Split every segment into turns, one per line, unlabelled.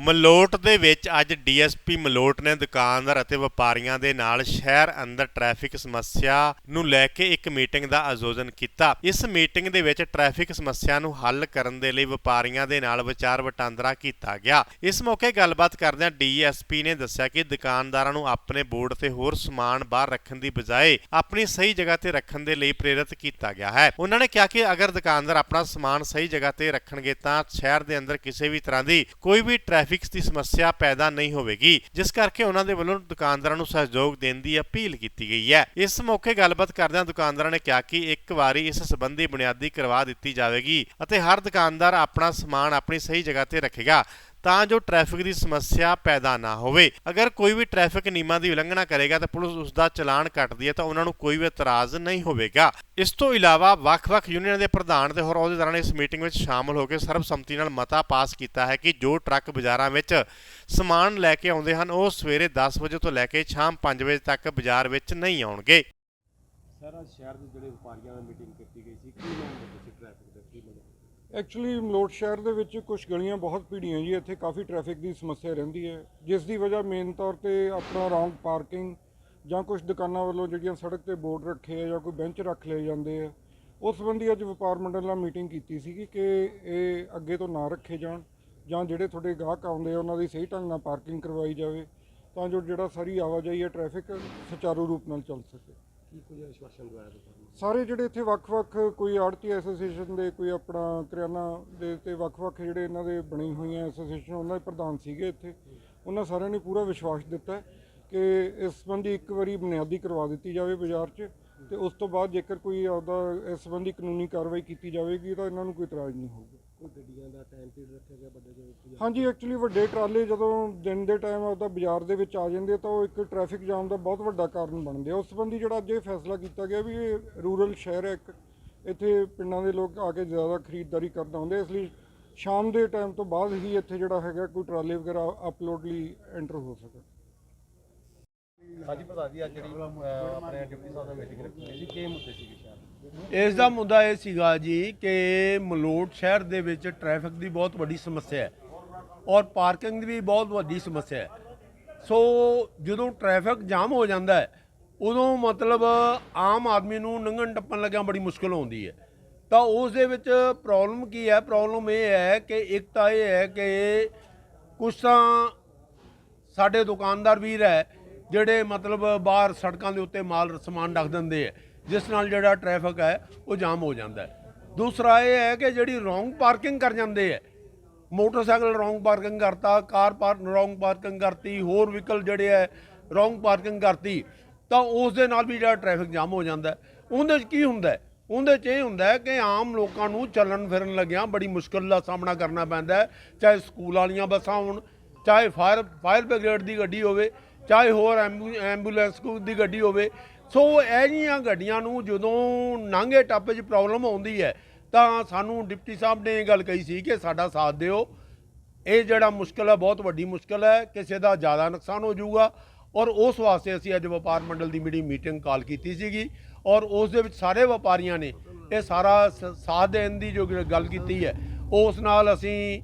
ਮਲੋਟ ਦੇ ਵਿੱਚ ਅੱਜ ਡੀਐਸਪੀ ਮਲੋਟ ਨੇ ਦੁਕਾਨਦਾਰ ਅਤੇ ਵਪਾਰੀਆਂ ਦੇ ਨਾਲ ਸ਼ਹਿਰ ਅੰਦਰ ਟ੍ਰੈਫਿਕ ਸਮੱਸਿਆ ਨੂੰ ਲੈ ਕੇ ਇੱਕ ਮੀਟਿੰਗ ਦਾ ਆਯੋਜਨ ਕੀਤਾ। ਇਸ ਮੀਟਿੰਗ ਦੇ ਵਿੱਚ ਟ੍ਰੈਫਿਕ ਸਮੱਸਿਆ ਨੂੰ ਹੱਲ ਕਰਨ ਦੇ ਲਈ ਵਪਾਰੀਆਂ ਦੇ ਨਾਲ ਵਿਚਾਰ ਵਟਾਂਦਰਾ ਕੀਤਾ ਗਿਆ। ਇਸ ਮੌਕੇ ਗੱਲਬਾਤ ਕਰਦਿਆਂ ਡੀਐਸਪੀ ਨੇ ਦੱਸਿਆ ਕਿ ਦੁਕਾਨਦਾਰਾਂ ਨੂੰ ਆਪਣੇ ਬੋਰਡ ਤੇ ਹੋਰ ਸਮਾਨ ਬਾਹਰ ਰੱਖਣ ਦੀ ਬਜਾਏ ਆਪਣੀ ਸਹੀ ਜਗ੍ਹਾ ਤੇ ਰੱਖਣ ਦੇ ਲਈ ਪ੍ਰੇਰਿਤ ਕੀਤਾ ਗਿਆ ਹੈ। ਉਹਨਾਂ ਨੇ ਕਿਹਾ ਕਿ ਅਗਰ ਦੁਕਾਨਦਾਰ ਆਪਣਾ ਸਮਾਨ ਸਹੀ ਜਗ੍ਹਾ ਤੇ ਰੱਖਣਗੇ ਤਾਂ ਸ਼ਹਿਰ ਦੇ ਅੰਦਰ ਕਿਸੇ ਵੀ ਤਰ੍ਹਾਂ ਦੀ ਕੋਈ ਵੀ ਟ੍ਰੈਫਿਕ ਦੀ ਸਮੱਸਿਆ ਪੈਦਾ ਨਹੀਂ ਹੋਵੇਗੀ, ਜਿਸ ਕਰਕੇ ਉਹਨਾਂ ਦੇ ਵੱਲੋਂ ਦੁਕਾਨਦਾਰਾਂ ਨੂੰ ਸਹਿਯੋਗ ਦੇਣ ਦੀ ਅਪੀਲ ਕੀਤੀ ਗਈ ਹੈ। ਇਸ ਮੌਕੇ ਗੱਲਬਾਤ ਕਰਦਿਆਂ ਦੁਕਾਨਦਾਰਾਂ ਨੇ ਕਿਹਾ ਕਿ ਇੱਕ ਵਾਰੀ ਇਸ ਸੰਬੰਧੀ ਬੁਨਿਆਦੀ ਕਰਵਾ ਦਿੱਤੀ ਜਾਵੇਗੀ ਅਤੇ ਹਰ ਦੁਕਾਨਦਾਰ ਆਪਣਾ ਸਮਾਨ ਆਪਣੀ ਸਹੀ ਜਗ੍ਹਾ ਤੇ ਰੱਖੇਗਾ। ਤਾਂ ਜੋ ਟ੍ਰੈਫਿਕ ਦੀ ਸਮੱਸਿਆ ਪੈਦਾ ਨਾ ਹੋਵੇ। ਅਗਰ ਕੋਈ ਵੀ ਟ੍ਰੈਫਿਕ ਨਿਯਮਾਂ ਦੀ ਉਲੰਘਣਾ ਕਰੇਗਾ ਤਾਂ ਪੁਲਿਸ ਉਸ ਦਾ ਚਲਾਨ ਕੱਟਦੀ ਹੈ ਤਾਂ ਉਹਨਾਂ ਨੂੰ ਕੋਈ ਵੀ ਇਤਰਾਜ਼ ਨਹੀਂ ਹੋਵੇਗਾ। ਇਸ ਤੋਂ ਇਲਾਵਾ ਵੱਖ-ਵੱਖ ਯੂਨੀਅਨਾਂ ਦੇ ਪ੍ਰਧਾਨ ਤੇ ਹੋਰ ਅਹੁਦੇਦਾਰਾਂ ਨੇ ਇਸ ਮੀਟਿੰਗ ਵਿੱਚ ਸ਼ਾਮਲ ਹੋ ਕੇ ਸਰਬਸੰਮਤੀ ਨਾਲ ਮਤਾ ਪਾਸ ਕੀਤਾ ਹੈ ਕਿ ਜੋ ਟਰੱਕ ਬਾਜ਼ਾਰਾਂ ਵਿੱਚ ਸਮਾਨ ਲੈ ਕੇ ਆਉਂਦੇ ਹਨ, ਉਹ ਸਵੇਰੇ 10 ਵਜੇ ਤੋਂ ਲੈ ਕੇ ਸ਼ਾਮ 5 ਵਜੇ ਤੱਕ ਬਾਜ਼ਾਰ ਵਿੱਚ ਨਹੀਂ ਆਉਣਗੇ।
ਸਾਰਾ ਸ਼ਹਿਰ ਦੇ ਜਿਹੜੇ ਵਪਾਰੀਆਂ ਨਾਲ ਮੀਟਿੰਗ ਕੀਤੀ ਗਈ ਸੀ, ਕੀ ਨਾਮ ਹੈ ਤੁਸੀਂ ਟ੍ਰੈਫਿਕ ਦਾ ਕੀ ਮਤਲਬ
ਐਕਚੁਅਲੀ ਮਲੋਟ ਸ਼ਹਿਰ ਦੇ ਵਿੱਚ ਕੁਝ ਗਲੀਆਂ ਬਹੁਤ ਭੀੜੀਆਂ ਜੀ, ਇੱਥੇ ਕਾਫੀ ਟ੍ਰੈਫਿਕ ਦੀ ਸਮੱਸਿਆ ਰਹਿੰਦੀ ਹੈ। ਜਿਸ ਦੀ ਵਜ੍ਹਾ ਮੇਨ ਤੌਰ ਤੇ ਆਪਣਾ ਰੌਂਗ ਪਾਰਕਿੰਗ ਜਾਂ ਕੁਝ ਦੁਕਾਨਾਂ ਵੱਲੋਂ ਜਿਹੜੀਆਂ ਸੜਕ ਤੇ ਬੋਰਡ ਰੱਖੇ ਆ ਜਾਂ ਕੋਈ ਬੈਂਚ ਰੱਖ ਲਏ ਜਾਂਦੇ ਆ, ਉਸ ਸੰਬੰਧੀ ਅੱਜ ਵਪਾਰ ਮੰਡਲ ਨਾਲ ਮੀਟਿੰਗ ਕੀਤੀ ਸੀਗੀ ਕਿ ਇਹ ਅੱਗੇ ਤੋਂ ਨਾ ਰੱਖੇ ਜਾਣ ਜਾਂ ਜਿਹੜੇ ਤੁਹਾਡੇ ਗਾਹਕ ਆਉਂਦੇ ਆ, ਉਹਨਾਂ ਦੀ ਸਹੀ ਢੰਗ ਨਾਲ ਪਾਰਕਿੰਗ ਕਰਵਾਈ ਜਾਵੇ, ਤਾਂ ਜੋ ਜਿਹੜਾ ਸਾਰੀ ਆਵਾਜਾਈ ਹੈ ਟ੍ਰੈਫਿਕ ਸੁਚਾਰੂ ਰੂਪ ਨਾਲ ਚੱਲ ਸਕੇ।
ਕੀ ਕੁਝ ਆਸ਼ਵਾਸਨ ਦਵਾਇਆ
ਸਾਰੇ ਜਿਹੜੇ ਇੱਥੇ ਵੱਖ-ਵੱਖ ਕੋਈ ਆੜਤੀ ਐਸੋਸੀਏਸ਼ਨ ਦੇ, ਕੋਈ ਆਪਣਾ ਕਰਿਆਨਾ ਦੇ ਤੇ ਵੱਖ-ਵੱਖ ਜਿਹੜੇ ਇਹਨਾਂ ਦੇ ਬਣੀ ਹੋਈਆਂ ਐਸੋਸੀਏਸ਼ਨ, ਉਹਨਾਂ ਦੇ ਪ੍ਰਧਾਨ ਸੀਗੇ ਇੱਥੇ। ਉਹਨਾਂ ਸਾਰਿਆਂ ਨੇ ਪੂਰਾ ਵਿਸ਼ਵਾਸ ਦਿੱਤਾ ਕਿ ਇਸ ਸੰਬੰਧੀ ਇੱਕ ਵਾਰੀ ਬੁਨਿਆਦੀ ਕਰਵਾ ਦਿੱਤੀ ਜਾਵੇ ਬਾਜ਼ਾਰ 'ਚ ਤੇ ਉਸ ਤੋਂ ਬਾਅਦ ਜੇਕਰ ਕੋਈ ਆਪਦਾ ਇਸ ਸੰਬੰਧੀ ਕਾਨੂੰਨੀ ਕਾਰਵਾਈ ਕੀਤੀ ਜਾਵੇਗੀ ਤਾਂ ਇਹਨਾਂ ਨੂੰ ਕੋਈ ਇਤਰਾਜ਼ ਨਹੀਂ ਹੋਊਗਾ।
ਕੋਈ ਗੱਡੀਆਂ ਦਾ ਟਾਈਮ ਪੀਰੀਅਡ ਰੱਖਿਆ ਗਿਆ ਵੱਡੇ ਜਿਹੜੇ
ਹਾਂਜੀ ਐਕਚੁਅਲੀ ਵੱਡੇ ਟਰਾਲੇ ਜਦੋਂ ਦਿਨ ਦੇ ਟਾਈਮ ਆਪਦਾ ਬਾਜ਼ਾਰ ਦੇ ਵਿੱਚ ਆ ਜਾਂਦੇ ਤਾਂ ਉਹ ਇੱਕ ਟ੍ਰੈਫਿਕ ਜਾਮ ਦਾ ਬਹੁਤ ਵੱਡਾ ਕਾਰਨ ਬਣਦੇ ਆ। ਉਸ ਸੰਬੰਧੀ ਜਿਹੜਾ ਅੱਜ ਇਹ ਫੈਸਲਾ ਕੀਤਾ ਗਿਆ ਵੀ ਇਹ ਰੂਰਲ ਸ਼ਹਿਰ ਹੈ ਇੱਕ ਇੱਥੇ ਪਿੰਡਾਂ ਦੇ ਲੋਕ ਆ ਕੇ ਜ਼ਿਆਦਾ ਖਰੀਦਦਾਰੀ ਕਰਨ ਆਉਂਦੇ ਇਸ ਲਈ ਸ਼ਾਮ ਦੇ ਟਾਈਮ ਤੋਂ ਬਾਅਦ ਹੀ ਇੱਥੇ ਜਿਹੜਾ ਹੈਗਾ ਕੋਈ ਟਰਾਲੇ ਵਗੈਰਾ ਅਪਲੋਡ ਲਈ ਐਂਟਰ ਹੋ ਸਕੇ।
ਹਾਂਜੀ ਪ੍ਰਧਾਨ ਜੀ ਅੱਜ ਜਿਹੜੀ ਅਹ, ਆਪਣੇ ਡਿਪਟੀ ਸਾਹਿਬ ਨਾਲ ਮੀਟਿੰਗ ਰੱਖੀ ਗਈ ਸੀ ਕੀ ਮੁੱਦੇ ਸੀਗੇ
ਇਸ ਦਾ ਮੁੱਦਾ ਇਹ ਸੀਗਾ ਜੀ ਕਿ ਮਲੋਟ ਸ਼ਹਿਰ ਦੇ ਵਿੱਚ ਟ੍ਰੈਫਿਕ ਦੀ ਬਹੁਤ ਵੱਡੀ ਸਮੱਸਿਆ ਹੈ ਔਰ ਪਾਰਕਿੰਗ ਦੀ ਵੀ ਬਹੁਤ ਵੱਡੀ ਸਮੱਸਿਆ ਹੈ। ਸੋ ਜਦੋਂ ਟ੍ਰੈਫਿਕ ਜਾਮ ਹੋ ਜਾਂਦਾ ਹੈ, ਉਦੋਂ ਮਤਲਬ ਆਮ ਆਦਮੀ ਨੂੰ ਲੰਘਣ ਟੱਪਣ ਲੱਗਿਆ ਬੜੀ ਮੁਸ਼ਕਲ ਆਉਂਦੀ ਹੈ। ਤਾਂ ਉਸ ਦੇ ਵਿੱਚ ਪ੍ਰੋਬਲਮ ਕੀ ਹੈ? ਪ੍ਰੋਬਲਮ ਇਹ ਹੈ ਕਿ ਇੱਕ ਤਾਂ ਇਹ ਹੈ ਕਿ ਕੁਛ ਤਾਂ ਸਾਡੇ ਦੁਕਾਨਦਾਰ ਵੀਰ ਹੈ, ਜਿਹੜੇ ਮਤਲਬ ਬਾਹਰ ਸੜਕਾਂ ਦੇ ਉੱਤੇ ਮਾਲ ਸਮਾਨ ਰੱਖ ਦਿੰਦੇ ਹੈ। ਜਿਸ ਨਾਲ ਜਿਹੜਾ ਟ੍ਰੈਫਿਕ ਹੈ, ਉਹ ਜਾਮ ਹੋ ਜਾਂਦਾ ਹੈ। ਦੂਸਰਾ ਇਹ ਹੈ ਕਿ ਜਿਹੜੀ ਰੋਂਗ ਪਾਰਕਿੰਗ ਕਰ ਜਾਂਦੇ ਹੈ, ਮੋਟਰਸਾਈਕਲ ਰੋਂਗ ਪਾਰਕਿੰਗ ਕਰਤਾ, ਕਾਰ ਪਾਰ ਰੋਂਗ ਪਾਰਕਿੰਗ ਕਰਤੀ, ਹੋਰ ਵਹੀਕਲ ਜਿਹੜੇ ਹੈ ਰੋਂਗ ਪਾਰਕਿੰਗ ਕਰਤੀ, ਤਾਂ ਉਸ ਦੇ ਨਾਲ ਵੀ ਜਿਹੜਾ ਟ੍ਰੈਫਿਕ ਜਾਮ ਹੋ ਜਾਂਦਾ ਉਹਦੇ 'ਚ ਕੀ ਹੁੰਦਾ ਉਹਦੇ 'ਚ ਇਹ ਹੁੰਦਾ ਕਿ ਆਮ ਲੋਕਾਂ ਨੂੰ ਚੱਲਣ ਫਿਰਨ ਲੱਗਿਆਂ ਬੜੀ ਮੁਸ਼ਕਲ ਦਾ ਸਾਹਮਣਾ ਕਰਨਾ ਪੈਂਦਾ ਚਾਹੇ ਸਕੂਲ ਵਾਲੀਆਂ ਬੱਸਾਂ ਹੋਣ, ਚਾਹੇ ਫਾਇਰ ਫਾਇਰ ਬ੍ਰਿਗੇਡ ਦੀ ਗੱਡੀ ਹੋਵੇ ਚਾਹੇ ਹੋਰ ਐਂਬੂ- ਐਂਬੂਲੈਂਸ ਦੀ ਗੱਡੀ ਹੋਵੇ, ਸੋ ਇਹ ਜਿਹੀਆਂ ਗੱਡੀਆਂ ਨੂੰ ਜਦੋਂ ਨਾਂਗੇ ਟੱਪੇ 'ਚ ਪ੍ਰੋਬਲਮ ਆਉਂਦੀ ਹੈ, ਤਾਂ ਸਾਨੂੰ ਡਿਪਟੀ ਸਾਹਿਬ ਨੇ ਇਹ ਗੱਲ ਕਹੀ ਸੀ ਕਿ ਸਾਡਾ ਸਾਥ ਦਿਓ। ਇਹ ਜਿਹੜਾ ਮੁਸ਼ਕਲ ਹੈ, ਬਹੁਤ ਵੱਡੀ ਮੁਸ਼ਕਲ ਹੈ, ਕਿਸੇ ਦਾ ਜ਼ਿਆਦਾ ਨੁਕਸਾਨ ਹੋ ਜਾਊਗਾ। ਔਰ ਉਸ ਵਾਸਤੇ ਅਸੀਂ ਅੱਜ ਵਪਾਰ ਮੰਡਲ ਦੀ ਮੀਟਿੰਗ ਮੀਟਿੰਗ ਕਾਲ ਕੀਤੀ ਸੀਗੀ। ਔਰ ਉਸ ਦੇ ਵਿੱਚ ਸਾਰੇ ਵਪਾਰੀਆਂ ਨੇ ਇਹ ਸਾਰਾ ਸਾਥ ਦੇਣ ਦੀ ਜੋ ਗੱਲ ਕੀਤੀ ਹੈ, ਉਸ ਨਾਲ ਅਸੀਂ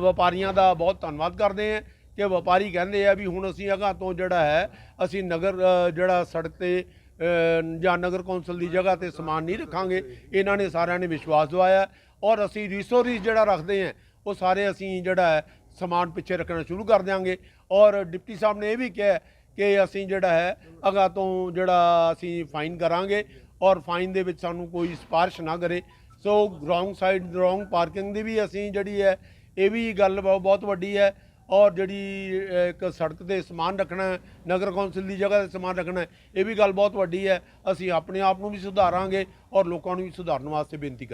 ਵਪਾਰੀਆਂ ਦਾ ਬਹੁਤ ਧੰਨਵਾਦ ਕਰਦੇ ਹਾਂ। ਕਿ ਵਪਾਰੀ ਕਹਿੰਦੇ ਆ ਵੀ ਹੁਣ ਅਸੀਂ ਅਗਾਂਹ ਤੋਂ ਜਿਹੜਾ ਹੈ, ਅਸੀਂ ਨਗਰ ਜਿਹੜਾ ਸੜਕ ਤੇ ਜਾਂ ਨਗਰ ਕੌਂਸਲ ਦੀ ਜਗ੍ਹਾ ਤੇ ਸਮਾਨ ਨਹੀਂ ਰੱਖਾਂਗੇ। ਇਹਨਾਂ ਨੇ ਸਾਰਿਆਂ ਨੇ ਵਿਸ਼ਵਾਸ ਦਵਾਇਆ ਔਰ ਅਸੀਂ ਰੀਸੋ ਜਿਹੜਾ ਰੱਖਦੇ ਹਾਂ, ਉਹ ਸਾਰੇ ਅਸੀਂ ਜਿਹੜਾ ਹੈ, ਸਮਾਨ ਪਿੱਛੇ ਰੱਖਣਾ ਸ਼ੁਰੂ ਕਰ ਦਿਆਂਗੇ। ਔਰ ਡਿਪਟੀ ਸਾਹਿਬ ਨੇ ਇਹ ਵੀ ਕਿਹਾ ਕਿ ਅਸੀਂ ਜਿਹੜਾ ਹੈ ਅਗਾ ਤੋਂ ਜਿਹੜਾ ਅਸੀਂ ਫਾਈਨ ਕਰਾਂਗੇ ਔਰ ਫਾਈਨ ਦੇ ਵਿੱਚ ਸਾਨੂੰ ਕੋਈ ਸਿਫਾਰਿਸ਼ ਨਾ ਕਰੇ। So wrong side wrong parking ਦੀ ਵੀ ਅਸੀਂ ਜਿਹੜੀ ਹੈ, ਇਹ ਵੀ ਗੱਲ ਬਹੁ- ਬਹੁਤ ਵੱਡੀ ਹੈ। ਔਰ ਜਿਹੜੀ ਇੱਕ ਸੜਕ ਤੇ ਸਮਾਨ ਰੱਖਣਾ ਨਗਰ ਕੌਂਸਲ ਦੀ ਜਗ੍ਹਾ ਤੇ ਸਮਾਨ ਰੱਖਣਾ ਇਹ ਵੀ ਗੱਲ ਬਹੁਤ ਵੱਡੀ ਹੈ। ਅਸੀਂ ਆਪਣੇ ਆਪ ਨੂੰ ਵੀ ਸੁਧਾਰਾਂਗੇ ਔਰ ਲੋਕਾਂ ਨੂੰ ਵੀ ਸੁਧਾਰਨ ਵਾਸਤੇ ਬੇਨਤੀ ਕਰਾਂਗੇ।